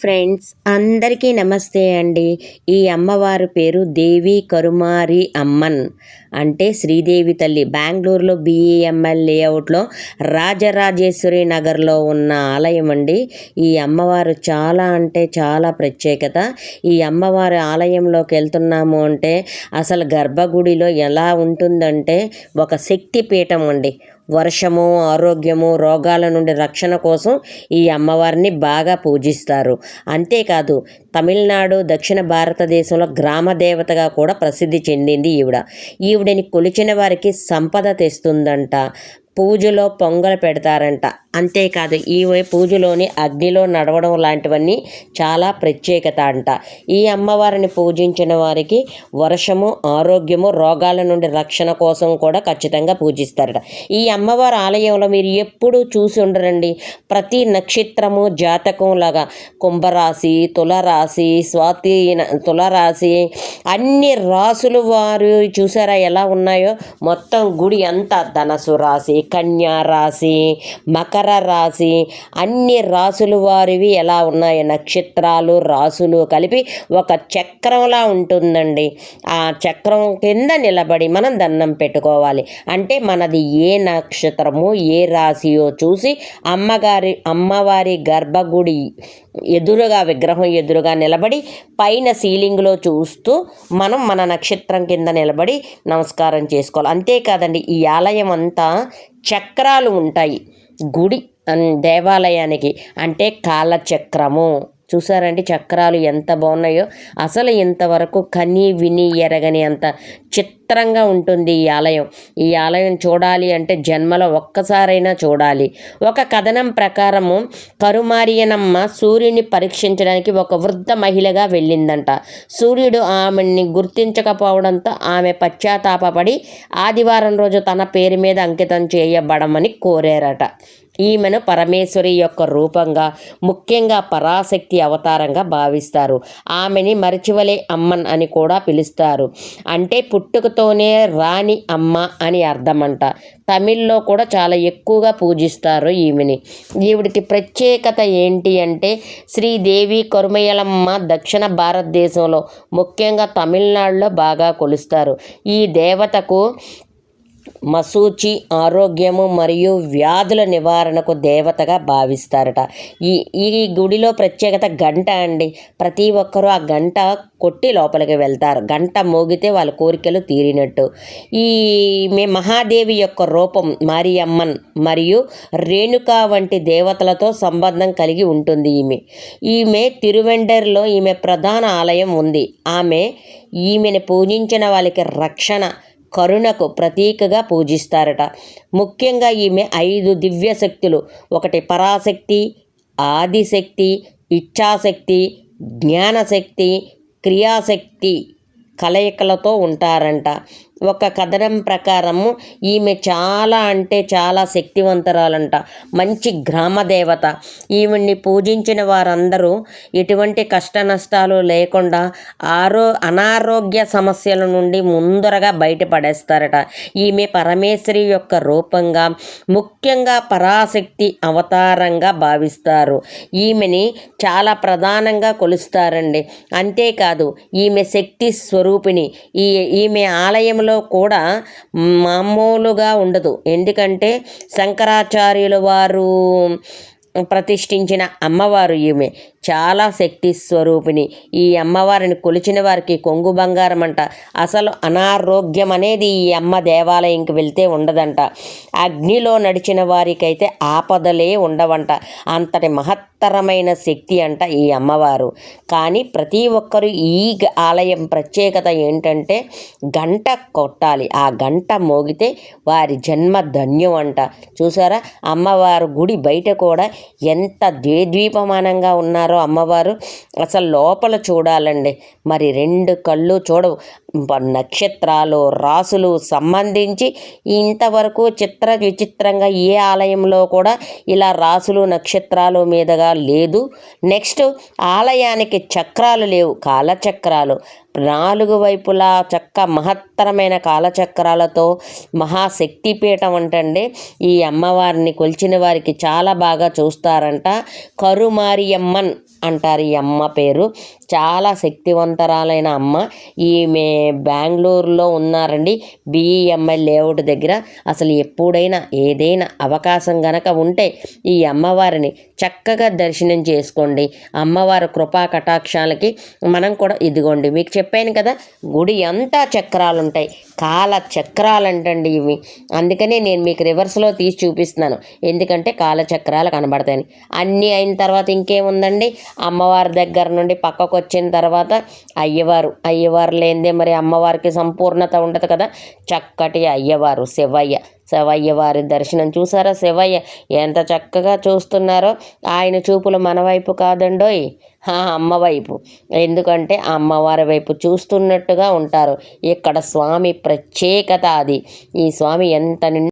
Friends అందరికీ నమస్తే అండి. ఈ అమ్మవారి పేరు దేవి కరుమారి అమ్మన్. అంటే శ్రీదేవి తల్లి. బెంగళూరులో బిఈఎంఎల్ లేఅవుట్లో రాజరాజేశ్వరి నగర్లో ఉన్న ఆలయం అండి. ఈ అమ్మవారు చాలా అంటే చాలా ప్రత్యేకత. ఈ అమ్మవారి ఆలయంలోకి వెళ్తున్నాము అంటే అసలు గర్భగుడిలో ఎలా ఉంటుందంటే ఒక శక్తి పీఠం అండి. వర్షము ఆరోగ్యము రోగాల నుండి రక్షణ కోసం ఈ అమ్మవారిని బాగా పూజిస్తారు. అంతేకాదు తమిళనాడు దక్షిణ భారతదేశంలో గ్రామ దేవతగా కూడా ప్రసిద్ధి చెందింది ఈవిడ. ఈవిడని కొలిచిన వారికి సంపద తెస్తుందంట. పూజలో పొంగలు పెడతారంట. అంతేకాదు ఈ పూజలోని అగ్నిలో నడవడం లాంటివన్నీ చాలా ప్రత్యేకత అంట. ఈ అమ్మవారిని పూజించిన వారికి వర్షము ఆరోగ్యము రోగాల నుండి రక్షణ కోసం కూడా ఖచ్చితంగా పూజిస్తారట. ఈ అమ్మవారి ఆలయంలో మీరు ఎప్పుడూ చూసి ఉండరండి. ప్రతి నక్షత్రము జాతకం లాగా కుంభరాశి తులరాశి స్వాతి తులరాశి అన్ని రాసులు వారు చూసారా ఎలా ఉన్నాయో? మొత్తం గుడి అంతా ధనసు రాశి కన్యా రాశి మకర రాశి అన్ని రాసుల వారివి ఎలా ఉన్నాయి? నక్షత్రాలు రాసులు కలిపి ఒక చక్రంలా ఉంటుందండి. ఆ చక్రం కింద నిలబడి మనం దండం పెట్టుకోవాలి. అంటే మనది ఏ నక్షత్రము ఏ రాశియో చూసి అమ్మగారి అమ్మవారి గర్భగుడి ఎదురుగా విగ్రహం ఎదురుగా నిలబడి పైన సీలింగ్లో చూస్తూ మనం మన నక్షత్రం కింద నిలబడి నమస్కారం చేసుకోవాలి. అంతేకాదండి ఈ ఆలయం అంతా చక్రాలు ఉంటాయి. గుడి దేవాలయానికి అంటే కాలచక్రము. చూసారండి చక్రాలు ఎంత బాగున్నాయో. అసలు ఇంతవరకు కని విని ఎరగని అంత చిత్రంగా ఉంటుంది ఈ ఆలయం. ఈ ఆలయం చూడాలి అంటే జన్మలో ఒక్కసారైనా చూడాలి. ఒక కథనం ప్రకారము కరుమారియనమ్మ సూర్యుని పరీక్షించడానికి ఒక వృద్ధ మహిళగా వెళ్ళిందంట. సూర్యుడు ఆమెని గుర్తించకపోవడంతో ఆమె పశ్చాత్తాపడి ఆదివారం రోజు తన పేరు మీద అంకితం చేయబడమని కోరారట. ఈమెను పరమేశ్వరి యొక్క రూపంగా ముఖ్యంగా పరాశక్తి అవతారంగా భావిస్తారు. ఆమెని మరిచివలే అమ్మన్ అని కూడా పిలుస్తారు. అంటే పుట్టుకతోనే రాణి అమ్మ అని అర్థమంట. తమిళ్ళో కూడా చాలా ఎక్కువగా పూజిస్తారు ఈమెని. ఈవిడికి ప్రత్యేకత ఏంటి అంటే శ్రీదేవి కొరుమయలమ్మ దక్షిణ భారతదేశంలో ముఖ్యంగా తమిళనాడులో బాగా కొలుస్తారు. ఈ దేవతకు మసూచి ఆరోగ్యము మరియు వ్యాధుల నివారణకు దేవతగా భావిస్తారట. ఈ ఈ గుడిలో ప్రత్యేకత గంట అండి. ప్రతి ఒక్కరూ ఆ గంట కొట్టి లోపలికి వెళ్తారు. గంట మోగితే వాళ్ళ కోరికలు తీరినట్టు. ఈ మే మహాదేవి యొక్క రూపం మారియమ్మన్ మరియు రేణుక వంటి దేవతలతో సంబంధం కలిగి ఉంటుంది ఈమె. ఈమె తిరువెండర్లో ఈమె ప్రధాన ఆలయం ఉంది. ఆమె ఈమెను పూజించిన వాళ్ళకి రక్షణ కరుణకు ప్రతీకగా పూజిస్తారట. ముఖ్యంగా ఈమె ఐదు దివ్య శక్తులు ఒకటి పరాశక్తి ఆదిశక్తి ఇచ్ఛాశక్తి జ్ఞానశక్తి క్రియాశక్తి కలయికలతో ఉంటారంట. ఒక కథనం ప్రకారము ఈమె చాలా అంటే చాలా శక్తివంతరాలంట మంచి గ్రామ దేవత ఈమెని పూజించిన వారందరూ ఎటువంటి కష్ట నష్టాలు లేకుండా ఆరో అనారోగ్య సమస్యల నుండి ముందరగా బయటపడేస్తారట. ఈమె పరమేశ్వరి యొక్క రూపంగా ముఖ్యంగా పరాశక్తి అవతారంగా భావిస్తారు. ఈమెని చాలా ప్రధానంగా కొలుస్తారండి. అంతేకాదు ఈమె శక్తి స్వరూపిణి. ఈ ఈమె ఆలయంలో విషయంలో కూడా మామూలుగా ఉండదు. ఎందుకంటే శంకరాచార్యుల వారు ప్రతిష్ఠించిన అమ్మవారు ఈమె. చాలా శక్తి స్వరూపిణి. ఈ అమ్మవారిని కొలిచిన వారికి కొంగు బంగారం అంట. అసలు అనారోగ్యం అనేది ఈ అమ్మ దేవాలయంకి వెళ్తే ఉండదంట. అగ్నిలో నడిచిన వారికైతే ఆపదలే ఉండవంట. అంతటి మహత్తరమైన శక్తి అంట ఈ అమ్మవారు. కానీ ప్రతి ఒక్కరు ఈ ఆలయం ప్రత్యేకత ఏంటంటే గంట కొట్టాలి. ఆ గంట మోగితే వారి జన్మ ధన్యం అంట. చూసారా? అమ్మవారు గుడి బయట కూడా ఎంత ద్వేద్వీపమానంగా ఉన్నారో ఉన్నారో అమ్మవారు. అసలు లోపల చూడాలండి. మరి రెండు కళ్ళు చూడవు. నక్షత్రాలు రాసులు సంబంధించి ఇంతవరకు చిత్ర విచిత్రంగా ఏ ఆలయంలో కూడా ఇలా రాసులు నక్షత్రాలు మీదగా లేదు నెక్స్ట్ ఆలయానికి చక్రాలు లేవు. కాలచక్రాలు. నాలుగు వైపులా చక్క మహత్తరమైన కాలచక్రాలతో మహాశక్తిపీఠం అంటండి. ఈ అమ్మవారిని కొలిచిన వారికి చాలా బాగా చూస్తారంట. కరుమారియమ్మన్ అంటారు ఈ అమ్మ పేరు. చాలా శక్తివంతరాలైన అమ్మ. ఈమె బెంగళూరులో ఉన్నారండి. బిఈఎంఐ లేఅవుట్ దగ్గర. అసలు ఎప్పుడైనా ఏదైనా అవకాశం గనక ఉంటే ఈ అమ్మవారిని చక్కగా దర్శనం చేసుకోండి. అమ్మవారి కృపా కటాక్షాలకి మనం కూడా ఇదిగోండి. మీకు చెప్పాను కదా గుడి అంతా చక్రాలు ఉంటాయి కాల చక్రాలు అంటండి ఇవి. అందుకనే నేను మీకు రివర్స్లో తీసి చూపిస్తున్నాను. ఎందుకంటే కాల చక్రాలు కనబడతాయని. అన్నీ అయిన తర్వాత ఇంకేముందండి? అమ్మవారి దగ్గర నుండి పక్కకు వచ్చిన తర్వాత అయ్యవారు అయ్యవారు లేనిదే మరి అమ్మవారికి సంపూర్ణత ఉండదు కదా. చక్కటి అయ్యవారు శివయ్య. శివయ్య వారి దర్శనం చూసారా? శివయ్య ఎంత చక్కగా చూస్తున్నారో. ఆయన చూపులు మన వైపు కాదండోయ్. అమ్మ వైపు. ఎందుకంటే అమ్మవారి వైపు చూస్తున్నట్టుగా ఉంటారు. ఇక్కడ స్వామి ప్రత్యేకత అది. ఈ స్వామి ఎంత నిండు